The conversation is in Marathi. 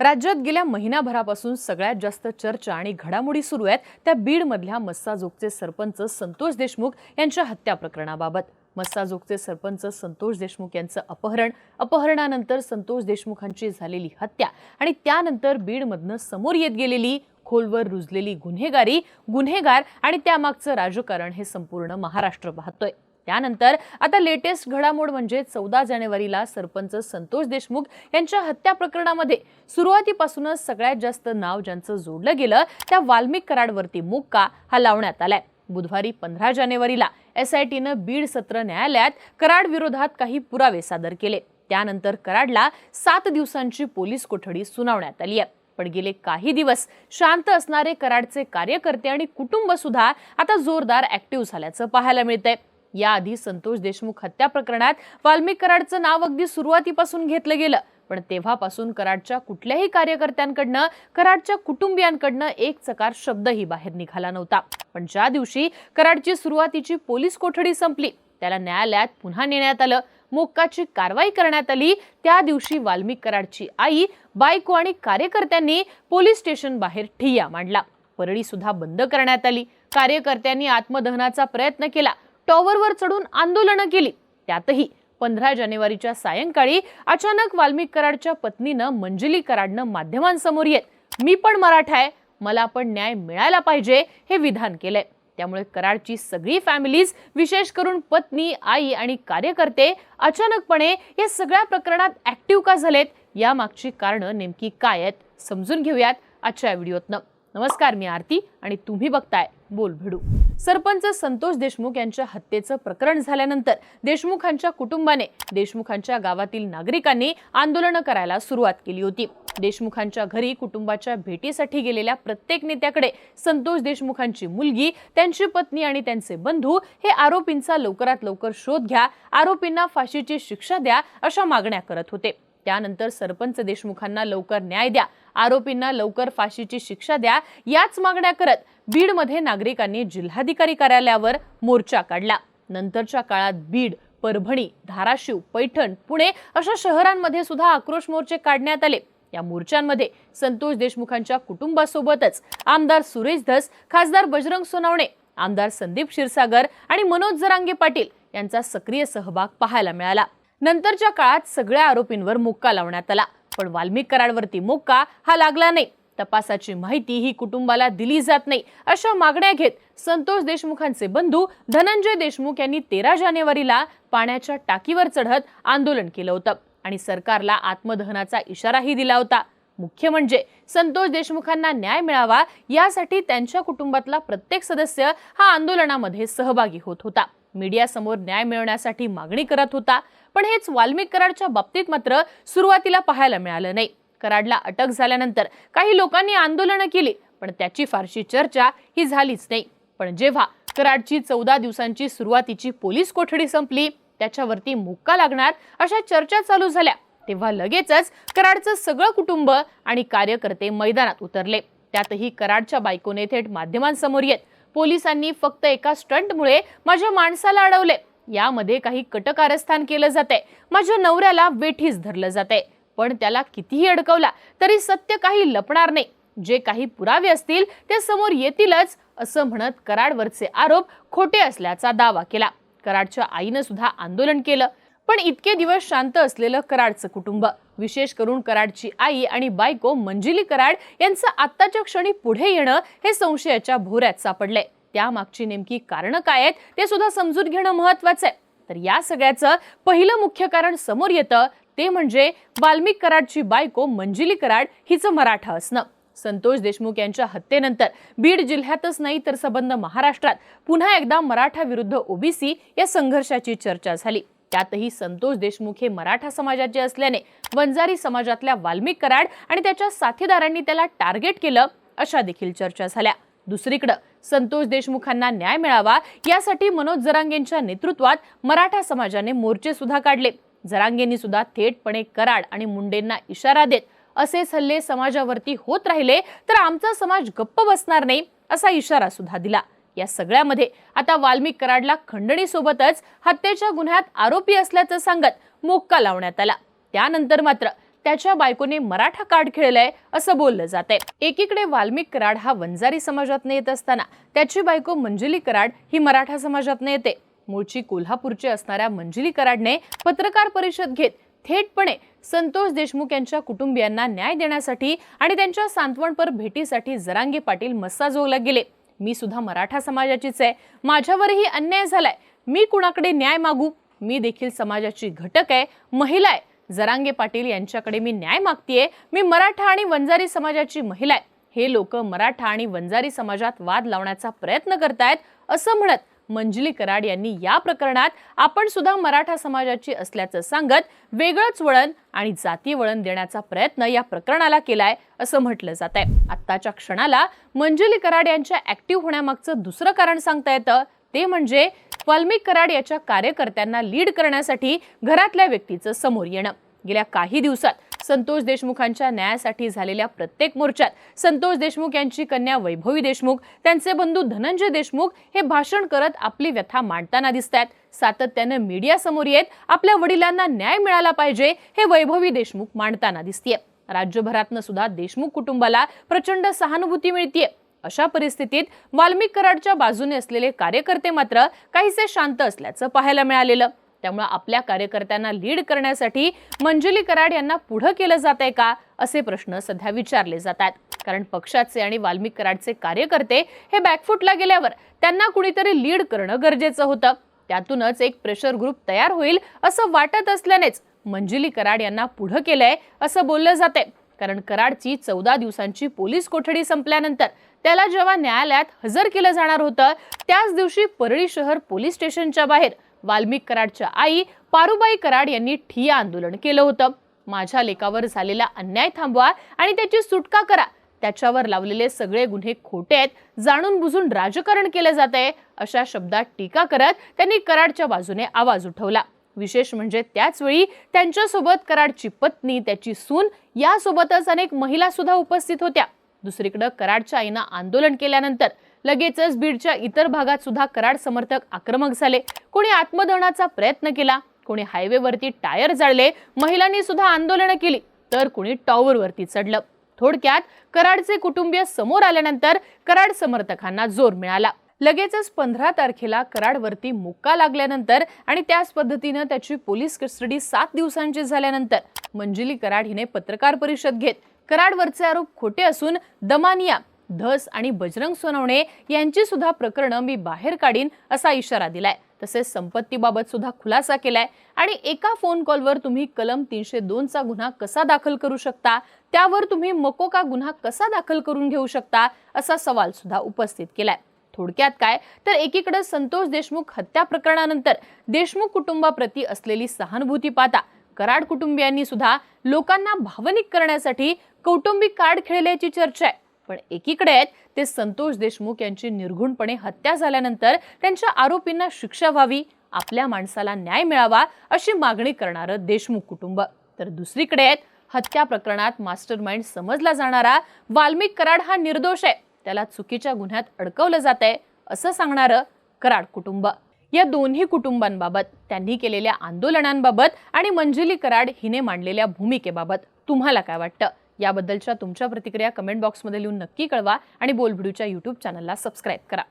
राज्यात गेल्या महिनाभरापासून सगळ्यात जास्त चर्चा आणि घडामोडी सुरू आहेत. त्या बीडमधल्या मस्साजोगचे सरपंच संतोष देशमुख यांच्या हत्या प्रकरणाबाबत. मस्साजोगचे सरपंच संतोष देशमुख यांचं अपहरण अपहरणानंतर संतोष देशमुखांची झालेली हत्या आणि त्यानंतर बीडमधनं समोर येत गेलेली खोलवर रुजलेली गुन्हेगारी गुन्हेगार आणि त्यामागचं राजकारण हे संपूर्ण महाराष्ट्र पाहतोय. त्यानंतर आता लेटेस्ट घडामोड म्हणजे चौदा जानेवारीला सरपंच संतोष देशमुख यांच्या हत्या प्रकरणामध्ये सुरुवातीपासूनच सगळ्यात जास्त नाव ज्यांचं जोडलं गेलं त्या वाल्मिक कराडवरती मुक्का हा लावण्यात आलाय. बुधवारी पंधरा जानेवारीला एस आय टीनं बीड सत्र न्यायालयात कराड विरोधात काही पुरावे सादर केले. त्यानंतर कराडला सात दिवसांची पोलीस कोठडी सुनावण्यात आली आहे. पण गेले काही दिवस शांत असणारे कराडचे कार्यकर्ते आणि कुटुंब सुद्धा आता जोरदार ऍक्टिव्ह झाल्याचं पाहायला मिळतंय. याआधी संतोष देशमुख हत्या प्रकरणात वाल्मिक कराडचं नाव अगदी सुरुवातीपासून घेतलं गेलं. पण तेव्हापासून कराडच्या कुठल्याही कार्यकर्त्यांकडनं कराडच्या कुटुंबियांकडनं एक चकार शब्दही बाहेर निघाला नव्हता. पण ज्या दिवशी कराडची सुरुवातीची पोलीस कोठडी संपली त्याला न्यायालयात पुन्हा नेण्यात आलं. मोक्काची कारवाई करण्यात आली. त्या दिवशी वाल्मिक कराडची आई बायको आणि कार्यकर्त्यांनी पोलीस स्टेशन बाहेर ठिय्या मांडला. परळी सुद्धा बंद करण्यात आली. कार्यकर्त्यांनी आत्मदहनाचा प्रयत्न केला. टॉवरवर चढून आंदोलनं केली. त्यातही पंधरा जानेवारीच्या सायंकाळी अचानक वाल्मिक कराडच्या पत्नीनं मंजली कराडनं माध्यमांसमोर येत मी पण मराठा आहे मला पण न्याय मिळायला पाहिजे हे विधान केलंय. त्यामुळे कराडची सगळी फॅमिलीज विशेष करून पत्नी आई आणि कार्यकर्ते अचानकपणे या सगळ्या प्रकरणात ऍक्टिव्ह का झालेत? यामागची कारणं नेमकी काय आहेत? समजून घेऊयात आजच्या व्हिडिओतनं. नमस्कार मी आरती आणि तुम्ही बघताय बोल भिडू. सरपंच संतोष देशमुख यांच्या हत्येचं प्रकरण झाल्यानंतर देशमुखांच्या कुटुंबाने देशमुखांच्या गावातील नागरिकांनी आंदोलनं करायला सुरुवात केली होती. देशमुखांच्या घरी कुटुंबाच्या भेटीसाठी गेलेल्या प्रत्येक नेत्याकडे संतोष देशमुखांची मुलगी त्यांची पत्नी आणि त्यांचे बंधू हे आरोपींचा लवकरात लवकर शोध घ्या आरोपींना फाशीची शिक्षा द्या अशा मागण्या करत होते. त्यानंतर सरपंच देशमुखांना लवकर न्याय द्या आरोपींना लवकर फाशीची शिक्षा द्या याच मागण्या करत बीडमध्ये नागरिकांनी जिल्हाधिकारी कार्यालयावर मोर्चा काढला. नंतरच्या काळात बीड परभणी धाराशिव पैठण पुणे अशा शहरांमध्ये सुद्धा आक्रोश मोर्चे काढण्यात आले. या मोर्चांमध्ये संतोष देशमुखांच्या कुटुंबासोबतच आमदार सुरेश धस खासदार बजरंग सोनावणे आमदार संदीप क्षीरसागर आणि मनोज जरांगे पाटील यांचा सक्रिय सहभाग पाहायला मिळाला. नंतरच्या काळात सगळ्या आरोपींवर मुक्का लावण्यात आला. पण वाल्मिक कराडवरती मुक्का हा लागला नाही. तपासाची माहिती ही कुटुंबाला दिली जात नाही. अशा मागण्या घेत संतोष देशमुखांचे बंधू धनंजय देशमुख यांनी तेरा जानेवारीला पाण्याच्या टाकीवर चढत आंदोलन केलं होतं आणि सरकारला आत्मदहनाचा इशाराही दिला होता. मुख्य म्हणजे संतोष देशमुखांना न्याय मिळावा यासाठी त्यांच्या कुटुंबातला प्रत्येक सदस्य हा आंदोलनामध्ये सहभागी होत होता. मीडियासमोर न्याय मिळवण्यासाठी मागणी करत होता पण हेच वाल्मिक कराडच्या बाबतीत मात्र सुरुवातीला पाहायला मिळालं नाही. कराडला अटक झाल्यानंतर काही लोकांनी आंदोलनं केली पण त्याची फारशी चर्चा ही झालीच नाही. पण जेव्हा कराडची चौदा दिवसांची सुरुवातीची पोलीस कोठडी संपली त्याच्यावरती मुक्का लागणार अशा चर्चा चालू झाल्या. तेव्हा लगेचच कराडचं सगळं कुटुंब आणि कार्यकर्ते मैदानात उतरले. त्यातही कराडच्या बायकोने थेट माध्यमांसमोर येत पोलिसांनी फक्त एका स्टंटमुळे माझ्या माणसाला अडवले. यामध्ये काही कटकारस्थान केलं जाते माझ्या नवऱ्याला वेठीस धरलं जाते पण त्याला कितीही अडकवला तरी सत्य काही लपणार नाही. जे काही पुरावे असतील ते समोर येतीलच असं म्हणत कराडवरचे आरोप खोटे असल्याचा दावा केला. कराडच्या आईनं सुद्धा आंदोलन केलं. पण इतके दिवस शांत असलेलं कराडचं कुटुंब. विशेष करून कराडची आई आणि बायको मंजिली कराड यांचं आत्ताच्या क्षणी पुढे येणं हे संशयाच्या भोऱ्यात सापडले त्यामागची नेमकी कारणं काय आहेत ते सुद्धा समजून घेणं महत्वाचं आहे तर या सगळ्याचं पहिलं मुख्य कारण समोर येतं ते म्हणजे वाल्मिक कराडची बायको मंजिली कराड हिचं मराठा असणं. संतोष देशमुख यांच्या हत्येनंतर बीड जिल्ह्यातच नाही तर संबंध महाराष्ट्रात पुन्हा एकदा मराठा विरुद्ध ओबीसी या संघर्षाची चर्चा झाली. त्यातही संतोष देशमुख हे मराठा समाजाचे असल्याने वंजारी समाजातल्या वाल्मिक कराड आणि त्याच्या साथीदारांनी त्याला टार्गेट केलं अशा देखील चर्चा झाल्या. दुसरीकडं संतोष देशमुखांना न्याय मिळावा यासाठी मनोज जरांगेंच्या नेतृत्वात मराठा समाजाने मोर्चे सुद्धा काढले. जरांगेंनी सुद्धा थेटपणे कराड आणि मुंडेंना इशारा देत असेच हल्ले समाजावरती होत राहिले तर आमचा समाज गप्प बसणार नाही असा इशारा सुद्धा दिला. या सगळ्यामध्ये आता वाल्मिक कराडला खंडणीसोबतच हत्येच्या गुन्ह्यात आरोपी असल्याचं सांगत मोक्का लावण्यात आला. त्यानंतर मात्र त्याच्या बायकोने मराठा कार्ड खेळलंय असं बोललं जात आहे एकीकडे वाल्मिक कराड हा वंजारी समाजात येत असताना त्याची बायको मंजुली कराड ही मराठा समाजात येते. मूळची कोल्हापूरची असणाऱ्या मंजुली कराडने पत्रकार परिषद घेत थेटपणे संतोष देशमुख यांच्या कुटुंबियांना न्याय देण्यासाठी आणि त्यांच्या सांत्वनपर भेटीसाठी जरांगे पाटील मस्साजोगला गेले. मी सुद्धा मराठा समाजाचीच आहे. माझ्यावरही अन्याय झालाय. मी कुणाकडे न्याय मागू? मी देखील समाजाची घटक आहे. महिला आहे. जरांगे पाटील यांच्याकडे मी न्याय मागतीये. मी मराठा आणि वंजारी समाजाची महिला आहे. हे लोक मराठा आणि वंजारी समाजात वाद लावण्याचा प्रयत्न करतायत असं म्हणत मंजली कराड यांनी या प्रकरणात आपण सुद्धा मराठा समाजाची असल्याचं सांगत वेगळंच वळण आणि जाती वळण देण्याचा प्रयत्न या प्रकरणाला केलाय असं म्हटलं जात आहे आत्ताच्या क्षणाला मंजली कराड यांच्या ऍक्टिव्ह होण्यामागचं दुसरं कारण सांगता येतं. ते म्हणजे वाल्मिक कराड याच्या कार्यकर्त्यांना लीड करण्यासाठी घरातल्या व्यक्तीचं समोर येणं. गेल्या काही दिवसात संतोष देशमुखांच्या न्यायासाठी झालेल्या प्रत्येक मोर्चात संतोष देशमुख यांची कन्या वैभवी देशमुख त्यांचे बंधू धनंजय देशमुख हे भाषण करत आपली व्यथा मांडताना दिसत आहेत सातत्यानं मीडिया समोर येत आपल्या वडिलांना न्याय मिळाला पाहिजे हे वैभवी देशमुख मांडताना दिसतीये राज्यभरातनं सुद्धा देशमुख कुटुंबाला प्रचंड सहानुभूती मिळतीये अशा परिस्थितीत वाल्मिक कराडच्या बाजूने असलेले कार्यकर्ते मात्र काहीसे शांत असल्याचं पाहायला मिळालेलं. त्यामुळे आपल्या कार्यकर्त्यांना लीड करण्यासाठी मंजुली कराड यांना पुढं केलं जात आहे का असे प्रश्न सध्या विचारले जातात. कारण पक्षाचे आणि वाल्मिक कराडचे कार्यकर्ते हे बॅकफुटला गेल्यावर त्यांना कुणीतरी लीड करणं गरजेचं होतं. त्यातूनच एक प्रेशर ग्रुप तयार होईल असं वाटत असल्यानेच मंजुली कराड यांना पुढं केलंय असं बोललं जाते कारण कराडची चौदा दिवसांची पोलीस कोठडी संपल्यानंतर त्याला जेव्हा न्यायालयात हजर केलं जाणार होतं त्याच दिवशी परळी शहर पोलीस स्टेशनच्या बाहेर वाल्मिक कराडच्या आई पारुबाई कराड यांनी ठिया आंदोलन केलं होतं. माझ्या लेखावर झालेला अन्याय थांबवा आणि त्याची सुटका करा. त्याच्यावर लावलेले सगळे गुन्हे खोटे आहेत. जाणून बुजून राजकारण केलं जात आहे. अशा शब्दात टीका करत त्यांनी कराडच्या बाजूने आवाज उठवला. विशेष म्हणजे त्याचवेळी त्यांच्यासोबत कराडची पत्नी त्याची सून यासोबतच अनेक महिला सुद्धा उपस्थित होत्या. दुसरीकडे कराडच्या आईनं आंदोलन केल्यानंतर लगेचच बीडच्या इतर भागात सुद्धा कराड समर्थक आक्रमक झाले. कोणी आत्मदहनाचा प्रयत्न केला कोणी हायवेवरती टायर जाळले महिलांनी सुद्धा आंदोलनं केली तर कोणी टॉवरवरती चढलं. थोडक्यात कराडचे कुटुंबीय समोर आल्यानंतर कराड समर्थकांना जोर मिळाला. लगेचच पंधरा तारखेला कराडवरती मुक्का लागल्यानंतर आणि त्याच पद्धतीनं त्याची पोलीस कस्टडी सात दिवसांची झाल्यानंतर मंजिली कराड हिने पत्रकार परिषद घेत कराडवरचे आरोप खोटे असून दमानिया धस आणि बजरंग सोनवणे यांची सुद्धा प्रकरणं मी बाहेर काढीन असा इशारा दिलाय. तसेच संपत्तीबाबत सुद्धा खुलासा केलाय. आणि एका फोन कॉलवर तुम्ही कलम तीनशे दोनचा गुन्हा कसा दाखल करू शकता? त्यावर तुम्ही मकोका गुन्हा कसा दाखल करून घेऊ शकता? असा सवाल सुद्धा उपस्थित केलाय. थोडक्यात काय? तर एकीकडे संतोष देशमुख हत्या प्रकरणानंतर देशमुख कुटुंबाप्रती असलेली सहानुभूती पाहता कराड कुटुंबियांनी सुद्धा लोकांना भावनिक करण्यासाठी कौटुंबिक कार्ड खेळल्याची चर्चा आहे. पण एकीकडे आहेत ते संतोष देशमुख यांची निर्घुणपणे हत्या झाल्यानंतर त्यांच्या आरोपींना शिक्षा व्हावी आपल्या माणसाला न्याय मिळावा अशी मागणी करणारं देशमुख कुटुंब. तर दुसरीकडे आहेत हत्या प्रकरणात मास्टर माइंड समजला जाणारा वाल्मिक कराड हा निर्दोष आहे. त्याला चुकीच्या गुन्ह्यात अडकवलं जात आहे असं सांगणारं कराड कुटुंब. या दोन्ही कुटुंबांबाबत त्यांनी केलेल्या आंदोलनांबाबत आणि मंजुली कराड हिने मांडलेल्या भूमिकेबाबत तुम्हाला काय वाटतं? याबद्दलच्या तुमच्या प्रतिक्रिया कमेंट बॉक्समध्ये लिहून नक्की कळवा आणि बोलभिडूच्या यूट्यूब चॅनलला सबस्क्राईब करा.